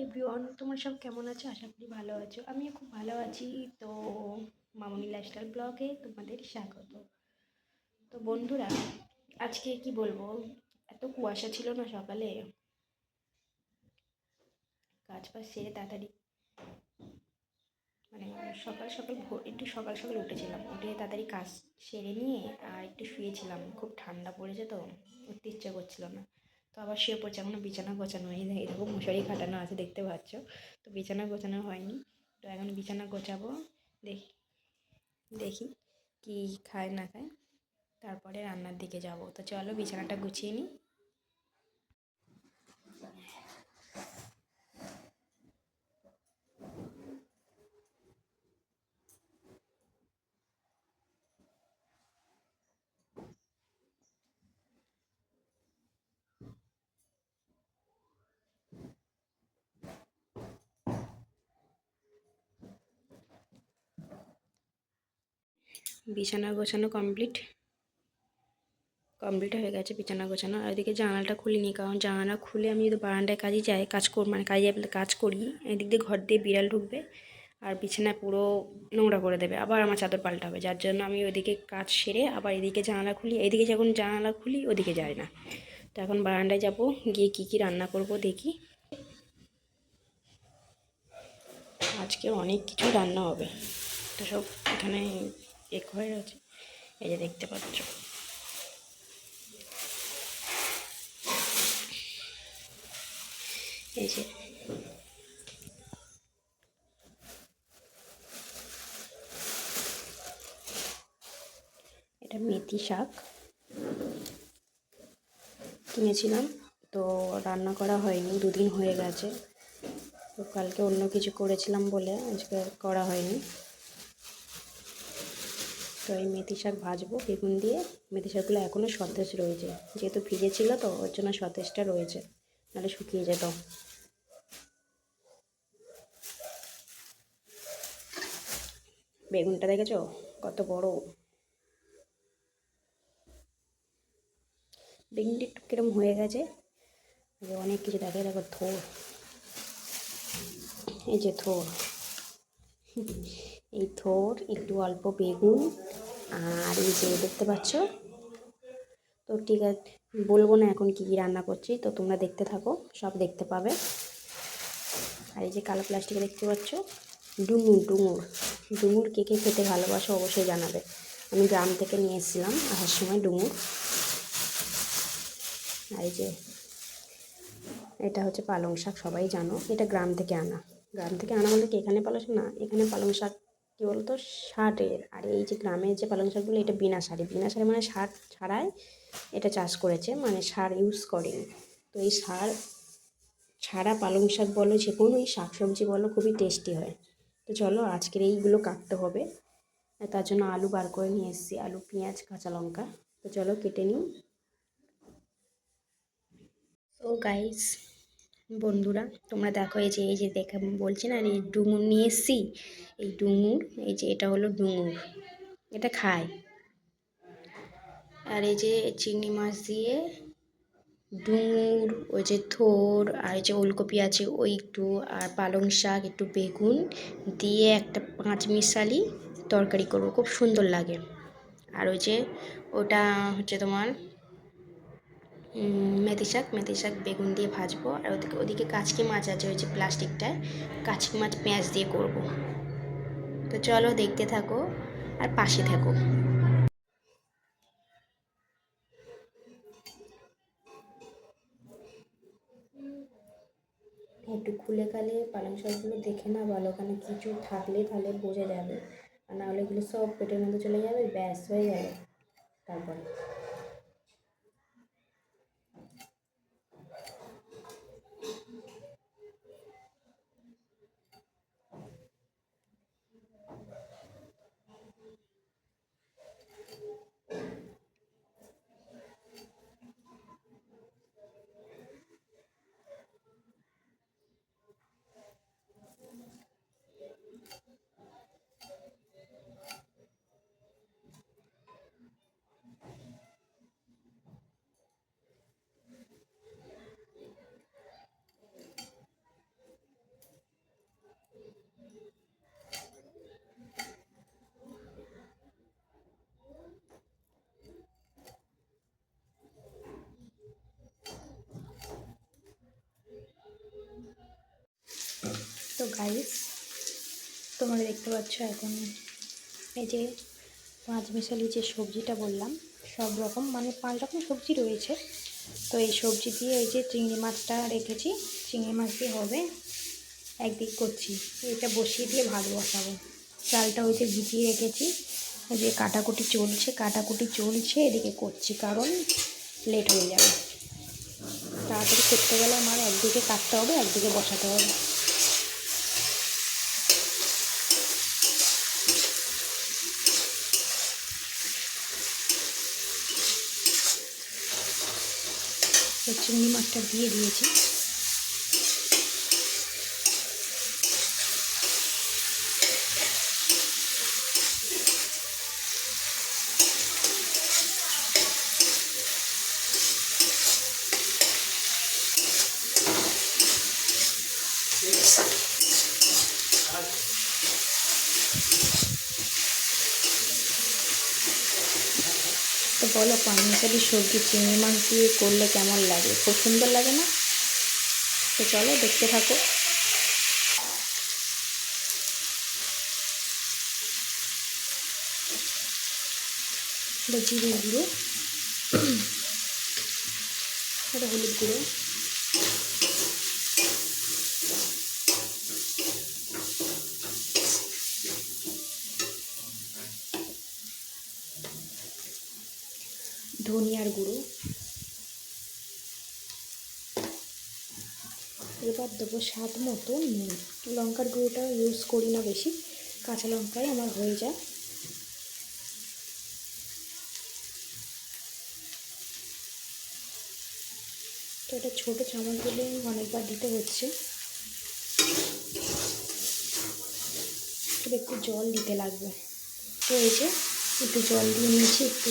Everyone, তোমার সব কেমন আছো? আশা করি ভালো আছো। আমিও খুব ভালো আছি। তো, মামনি লাইফস্টাইল ব্লগে তোমাদের স্বাগত। তো বন্ধুরা, আজকে কি বলব? এত কুয়াশা ছিল না সকালে। কাজ বাজ সেরে তাড়াতাড়ি মানে সকাল সকাল ভোর একটু সকাল সকাল উঠেছিলাম। উঠে তাড়াতাড়ি কাজ সেরে নিয়ে আর একটু শুয়েছিলাম। খুব ঠান্ডা পড়েছে তো, উঠতে ইচ্ছা করছিল না। তো আবার শুয়ে পড়ছে এখনও বিছানা গোছানো হয়নি। এরকম মশারি খাটানো আছে, দেখতে পাচ্ছ? তো বিছানা গোছানো হয়নি। তো এখন বিছানা গোছাবো, দেখি দেখি কি খায় না খায়। তারপরে রান্নার দিকে যাব। তো চলো বিছানাটা গুছিয়ে নিই বিছানা গোছানো কমপ্লিট কমপ্লিট হয়ে গেছে বিছানা গোছানো। আর এদিকে জানালাটা খুলিনি, কারণ জানালা খুলে আমি যদি বারান্দায় কাজে যাই, কাজ কর মানে কাজে কাজ করি, এদিক দিয়ে ঘর দিয়ে বিড়াল ঢুকবে আর বিছানা পুরো নোংরা করে দেবে, আবার আমার চাদর পাল্টাবে। যার জন্য আমি ওইদিকে কাজ সেরে আবার এদিকে জানালা খুলি, এদিকে যখন জানালা খুলি ওদিকে যায় না। তো এখন বারান্দায় যাব, গিয়ে কী কী রান্না করব দেখি। আজকে অনেক কিছু রান্না হবে। তো সব এখানে এক হয়ে আছে এই যে দেখতে পাচ্ছ। এই যে। এটা মেথি শাক। কিনেছিলাম, তো রান্না করা হয়নি, দুদিন হয়ে গেছে। তো কালকে অন্য কিছু করেছিলাম বলে আজকে করা হয়নি। তো এই মেথি শাক ভাজবো, বেগুন দিয়ে। মেথি শাকগুলো এখনও সতেজ রয়েছে। যেহেতু ভিজে ছিল তো, ওর জন্য সতেজটা রয়েছে। নাহলে শুকিয়ে যেত। বেগুনটা দেখেছ? কত বড়। বেগুনটি একটু কিরম হয়ে গেছে। অনেক কিছু দেখে দেখো থোর এই যে থোর এই থোর, একটু অল্প বেগুন আর এই যে দেখতে পাচ্ছ? তো ঠিক আছে বলব না এখন কী কী রান্না করছি, তো তোমরা দেখতে থাকো, সব দেখতে পাবে। আর এই যে কালো প্লাস্টিকে দেখতে পাচ্ছ? ডুমুর ডুমুর। ডুমুর কে কে খেতে ভালোবাসো অবশ্যই জানাবে। আমি গ্রাম থেকে নিয়ে এসেছিলাম, আসার সময় ডুমুর। আর এই যে, এটা হচ্ছে পালং শাক, সবাই জানো। এটা গ্রাম থেকে আনা। গ্রাম থেকে আনা বলতে কি? এখানে পালং শাক না, এখানে পালং শাক কী বলতো, ষাটের। আর এই যে গ্রামের যে পালং শাকগুলো, এটা বিনা সারে। বিনা সারে মানে সার ছাড়াই এটা চাষ করেছে মানে সার ইউজ করেনি। তো এই সার ছাড়া পালং শাক বলো, যে কোনো এই শাক সবজি বলো, খুবই টেস্টি হয়। তো চলো, আজকের এইগুলো কাটতে হবে। তার জন্য আলু বার করে নিয়ে এসেছি। আলু, পেঁয়াজ, কাঁচা লঙ্কা। তো চলো, কেটে নিই। ও গাইস বন্ধুরা, তোমরা দেখো এই যে এই যে দেখে বলছি না, এই ডুমুর নিয়ে এসছি। এই ডুমুর, এই যে এটা হলো ডুমুর, এটা খায়। আর এই যে চিংড়ি মাছ দিয়ে ডুমুর, ওই যে থোর, আর এই যে ওলকপি আছে, ওই একটু, আর পালং শাক, একটু বেগুন দিয়ে একটা পাঁচ মিশালি তরকারি করব, খুব সুন্দর লাগে। আর ওই যে ওটা হচ্ছে তোমার মেথি শাক মেথি শাক বেগুন দিয়ে ভাজবো, আর ওদিকে ওদিকে কাচকি মাছ আছে, ওই যে প্লাস্টিকটায়, কাচকি মাছ পেঁয়াজ দিয়ে করব। তো চলো দেখতে থাকো আর পাশে থাকো। একটু খুলে কালে পালং শাকগুলো দেখে না ভালো ওখানে কিছু থাকলে তাহলে বোঝা যাবে। আর নাহলে এগুলো সব পেটের মধ্যে চলে যাবে, ব্যাস হয়ে যাবে। তারপরে। গাইস, তোমরা দেখতে পাচ্ছ এখন এই যে পাঁচ মিশালি যে সবজিটা বললাম, সব রকম মানে পাঁচ রকম সবজি রয়েছে। তো এই সবজি দিয়ে এই যে চিংড়ি মাছটা রেখেছি, চিংড়ি মাছ দিয়ে হবে, একদিক করছি। এটা বসিয়ে দিয়ে ভাত বসাবো। চালটা ওই যে ভিজিয়ে রেখেছি, ওই যে কাটাকুটি চলছে কাটাকুটি চলছে, এদিকে করছি, কারণ লেট হয়ে যাবে। তাড়াতাড়ি করতে গেলে আমার একদিকে কাটতে হবে, একদিকে বসাতে হবে তো চিংড়ি মাছটা দিয়ে দিয়েছি। বলো পাঁচমিশালি সবজি চিংড়ি মাছ দিয়ে করলে কেমন লাগে? খুব সুন্দর লাগে না? তো চলো, দেখতে থাকো। জিরে গুঁড়ো হলুদ গুঁড়ো। ধনিয়ার গুঁড়ো। এবার দেবো স্বাদ মতো নুন। লঙ্কার গুঁড়োটা ইউজ করি না বেশি, কাঁচা লঙ্কাই আমার হয়ে যায়। তো এটা ছোটো চামচ দিলে অনেকবার দিতে হচ্ছে। একটু জল দিতে লাগবে। তো এই যে একটু জল দিয়ে নিয়েছি, একটু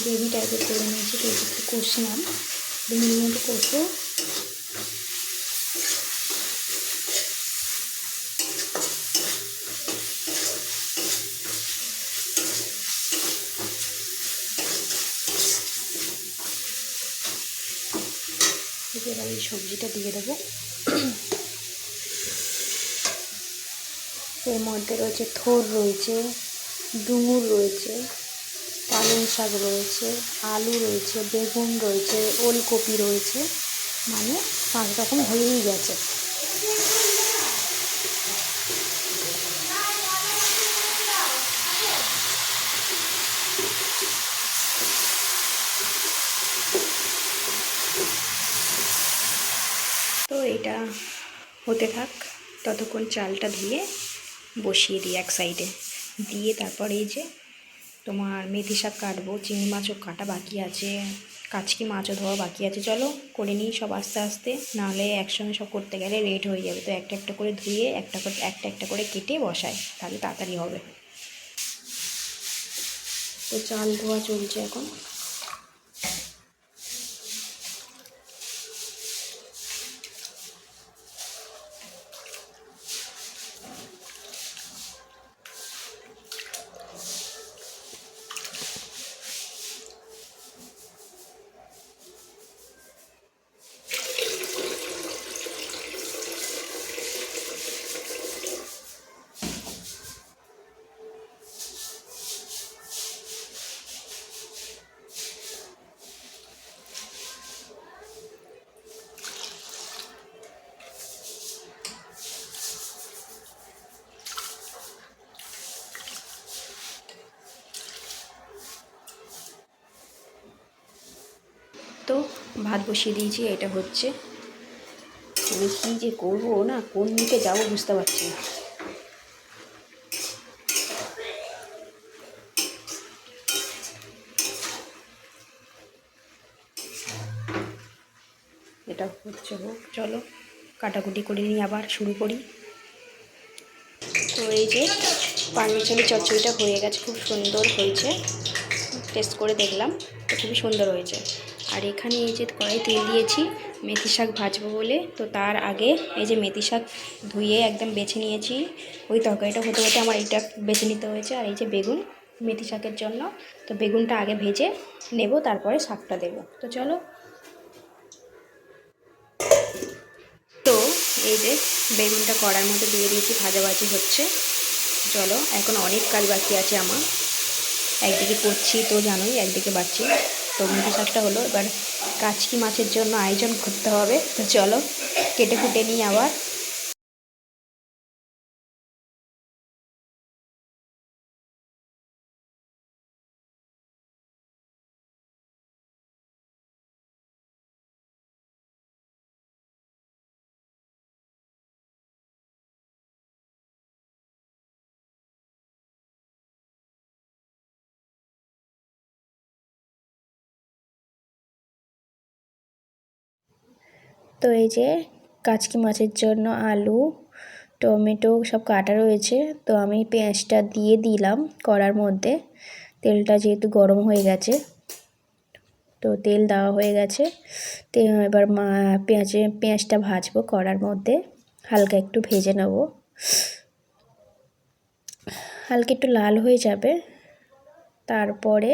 গ্রেভি টাইপের করে নিয়েছি, তো একটু কষলাম। মিনিট মতো কষবো এবার এই সবজিটা দিয়ে দেবো। এর মধ্যে রয়েছে থোর রয়েছে, ডুমুর রয়েছে। পালং শাক রয়েছে, আলু রয়েছে, বেগুন রয়েছে, ওলকপি রয়েছে মানে পাঁচ রকম হয়েই গেছে। তো এটা হতে থাক, ততক্ষণ চালটা ধুয়ে বসিয়ে দিই এক সাইডে দিয়ে তারপর এই যে তোমার মেথি শাক কাটবো, চিংড়ি মাছও কাটা বাকি আছে। কাচকি মাছও ধোয়া বাকি আছে। চলো করে নিই সব আস্তে আস্তে। নাহলে একসঙ্গে সব করতে গেলে লেট হয়ে যাবে। তো একটা একটা করে ধুয়ে একটা করে, একটা একটা করে কেটে বসায় তাহলে তাড়াতাড়ি হবে। তো চাল ধোয়া চলছে এখন তো ভাত বসিয়ে দিয়েছি, এটা হচ্ছে। আমি কী যে করব, না, কোন দিকে যাব বুঝতে পারছি না। এটা হচ্ছে হোক, চলো, কাটাকুটি করে নিই আবার, শুরু করি। তো এই যে পানমিশালি চচ্চড়িটা হয়ে গেছে, খুব সুন্দর হয়েছে। টেস্ট করে দেখলাম খুবই সুন্দর হয়েছে। আর এখানে এই যে কড়াই তেল দিয়েছি, মেথি শাক ভাজবো বলে। তো তার আগে এই যে মেথি শাক ধুয়ে একদম বেছে নিয়েছি। ওই তরকারিটা হতে হতে আমার এইটা বেছে নিতে হয়েছে। আর এই যে বেগুন, মেথি শাকের জন্য। তো বেগুনটা আগে ভেজে নেব, তারপরে শাকটা দেবো। তো চলো। তো এই যে বেগুনটা কড়ার মধ্যে দিয়ে দিয়েছি, ভাজাভাজি হচ্ছে। চলো, এখন অনেক কাজ বাকি আছে আমার। একদিকে করছি তো জানোই, একদিকে বাড়ছি। তো মুখে শাকটা হলো। এবার কাচকি মাছের জন্য আয়োজন করতে হবে। তো চলো কেটে কুটে নিই আবার। তো এই যে কাচকি মাছের জন্য আলু, টমেটো সব কাটা রয়েছে। তো আমি পেঁয়াজটা দিয়ে দিলাম কড়ার মধ্যে। তেলটা যেহেতু গরম হয়ে গেছে, তো তেল দেওয়া হয়ে গেছে। এবার মা পেঁয়াজে, পেঁয়াজটা ভাজবো কড়ার মধ্যে। হালকা একটু ভেজে নেব। হালকা একটু লাল হয়ে যাবে। তারপরে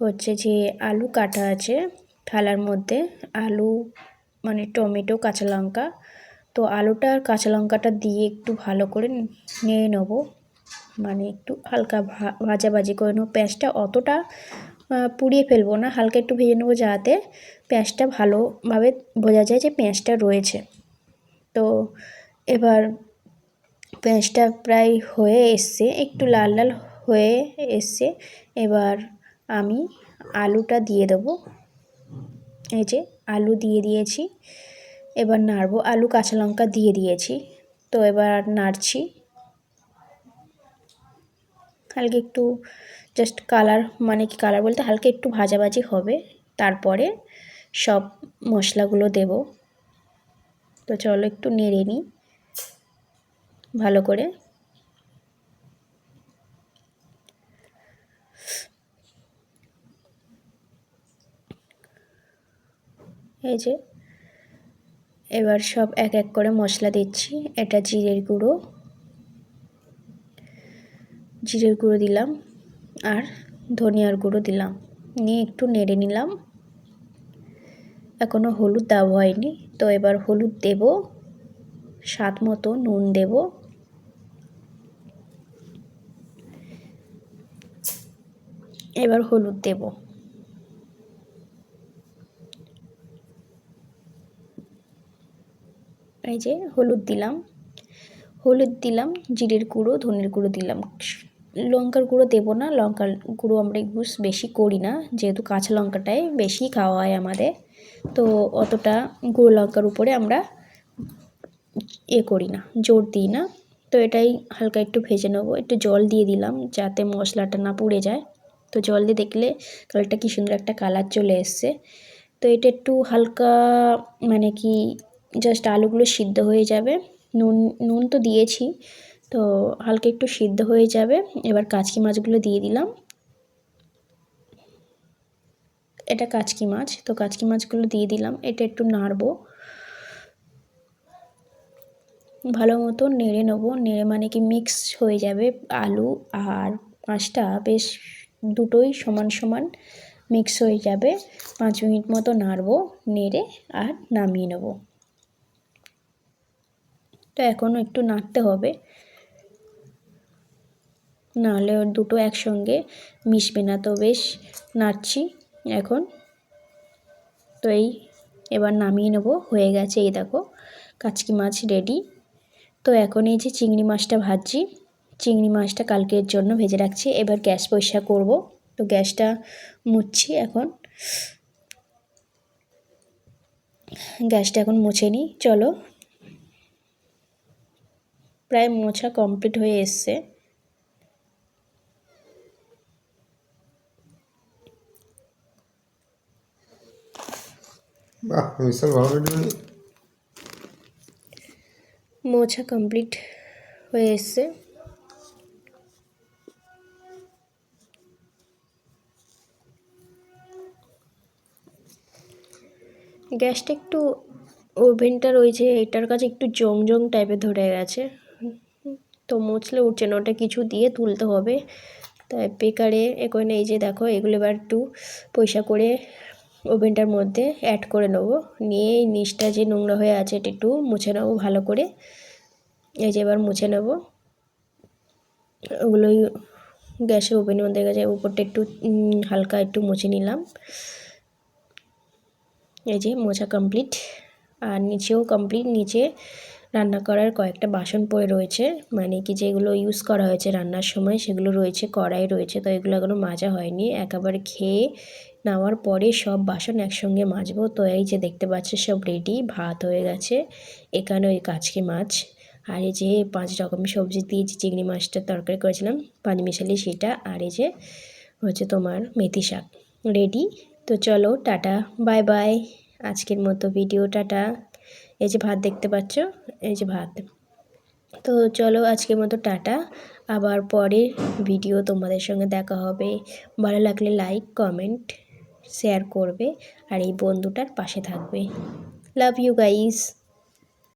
হচ্ছে যে আলু কাটা আছে থালার মধ্যে। আলু মানে টমেটো, কাঁচা লঙ্কা। তো আলুটা আর কাঁচা লঙ্কাটা দিয়ে একটু ভালো করে নিয়ে নেব। মানে একটু হালকা ভা, ভাজাভাজি করে নেব। পেঁয়াজটা অতটা পুড়িয়ে ফেলব না। হালকা একটু ভেজে নেব যাতে পেঁয়াজটা ভালোভাবে বোঝা যায় যে পেঁয়াজটা রয়েছে। তো এবার পেঁয়াজটা প্রায় হয়ে এসছে, একটু লাল লাল হয়ে এসছে। এবার আমি আলুটা দিয়ে দেবো। এই যে আলু দিয়ে দিয়েছি। এবার নাড়বো। আলু কাঁচা লঙ্কা দিয়ে দিয়েছি। তো এবার নাড়ছি। হালকা একটু জাস্ট কালার মানে কি কালার বলতে হালকা একটু ভাজাভাজি হবে। তারপরে সব মশলাগুলো দেব। তো চলো একটু নেড়ে নিই ভালো করে। এই যে, এবার সব এক এক করে মশলা দিচ্ছি। এটা জিরের গুঁড়ো। জিরের গুঁড়ো দিলাম আর ধনিয়ার গুঁড়ো দিলাম। নিয়ে একটু নেড়ে নিলাম। এখনও হলুদ দেওয়া হয়নি, তো এবার হলুদ দেব, স্বাদ মতো নুন দেব। এবার হলুদ দেব। এই যে হলুদ দিলাম। হলুদ দিলাম, জিরের গুঁড়ো, ধনের গুঁড়ো দিলাম। লঙ্কার গুঁড়ো দেবো না, লঙ্কার গুঁড়ো আমরা ইউজ বেশি করি না, যেহেতু কাঁচা লঙ্কাটাই বেশি খাওয়া হয় আমাদের। তো অতটা গুঁড়ো লঙ্কার উপরে আমরা এ করি না, জোর দিই না। তো এটাই হালকা একটু ভেজে নেব, একটু জল দিয়ে দিলাম যাতে মশলাটা না পুড়ে যায়। তো জল দিয়ে দেখলে কালারটা কি সুন্দর একটা কালার চলে এসছে। তো এটা একটু হালকা মানে কি জাস্ট আলুগুলো সিদ্ধ হয়ে যাবে। নুন নুন তো দিয়েছি, তো হালকা একটু সিদ্ধ হয়ে যাবে। এবার কাচকি মাছগুলো দিয়ে দিলাম। এটা কাচকি মাছ, তো কাচকি মাছগুলো দিয়ে দিলাম। এটা একটু নাড়বো। ভালো মতো নেড়ে নেব। নেড়ে মানে কি মিক্স হয়ে যাবে আলু আর মাছটা। বেশ দুটোই সমান সমান মিক্স হয়ে যাবে। পাঁচ মিনিট মতো নাড়বো, নেড়ে আর নামিয়ে নেব। তো এখনও একটু নাড়তে হবে। নাহলে ওর দুটো একসঙ্গে মিশবে না। তো বেশ, নাড়ছি এখন। তো এই এবার নামিয়ে নেব। হয়ে গেছে এই দেখো, কাচকি মাছ রেডি তো এখন এই যে চিংড়ি মাছটা ভাজছি, চিংড়ি মাছটা কালকের জন্য ভেজে রাখছি। এবার গ্যাস পরিষ্কার করব। তো গ্যাসটা মুছছি এখন। গ্যাসটা এখন মুছে নিই। চলো। প্রায় মোছা কমপ্লিট হয়ে এসছে। মোছা কমপ্লিট হয়ে এসছে। গ্যাসটা একটু ওভেনটা রয়েছে এটার কাছে একটু জং জং টাইপের ধরে গেছে। তো মুছলে উঠছে না, ওটা কিছু দিয়ে তুলতে হবে। তাই বেকারে এখানে এই যে দেখো, এগুলো এবার একটু পয়সা করে ওভেনটার মধ্যে অ্যাড করে নেব। নিয়ে এই নিচটা যে নোংরা হয়ে আছে, এটা একটু মুছে নেব ভালো করে। এই যে এবার মুছে নেব। ওগুলোই গ্যাসের ওভেনের মধ্যে গেছে, উপরটা একটু হালকা একটু মুছে নিলাম। এই যে মোছা কমপ্লিট আর নিচেও কমপ্লিট নিচে রান্না করার কয়েকটা বাসন পড়ে রয়েছে। মানে কি যেগুলো ইউজ করা হয়েছে রান্নার সময়, সেগুলো রয়েছে, কড়াই রয়েছে, তো এগুলো এখনও মাজা হয়নি। একেবারে খেয়ে নেওয়ার পরে সব বাসন একসঙ্গে মাজবো। তো এই যে দেখতে পাচ্ছ, সব রেডি ভাত হয়ে গেছে। এখানে ওই কাচকি মাছ। আর এই যে পাঁচ রকমের সবজি দিয়ে যে চিংড়ি মাছটা তরকারি করেছিলাম পানি মিশালি সেটা, আর এই যে হচ্ছে তোমার মেথি শাক। রেডি তো চলো, টাটা বাই বাই আজকের মতো ভিডিও টাটা। এই যে ভাত দেখতে পাচ্ছ? এই যে ভাত। তো চলো আজকের মতো টাটা। আবার পরে ভিডিও তোমাদের সঙ্গে দেখা হবে। ভালো লাগলে লাইক কমেন্ট শেয়ার করবে। আর এই বন্ধুটার পাশে থাকবে। Love you guys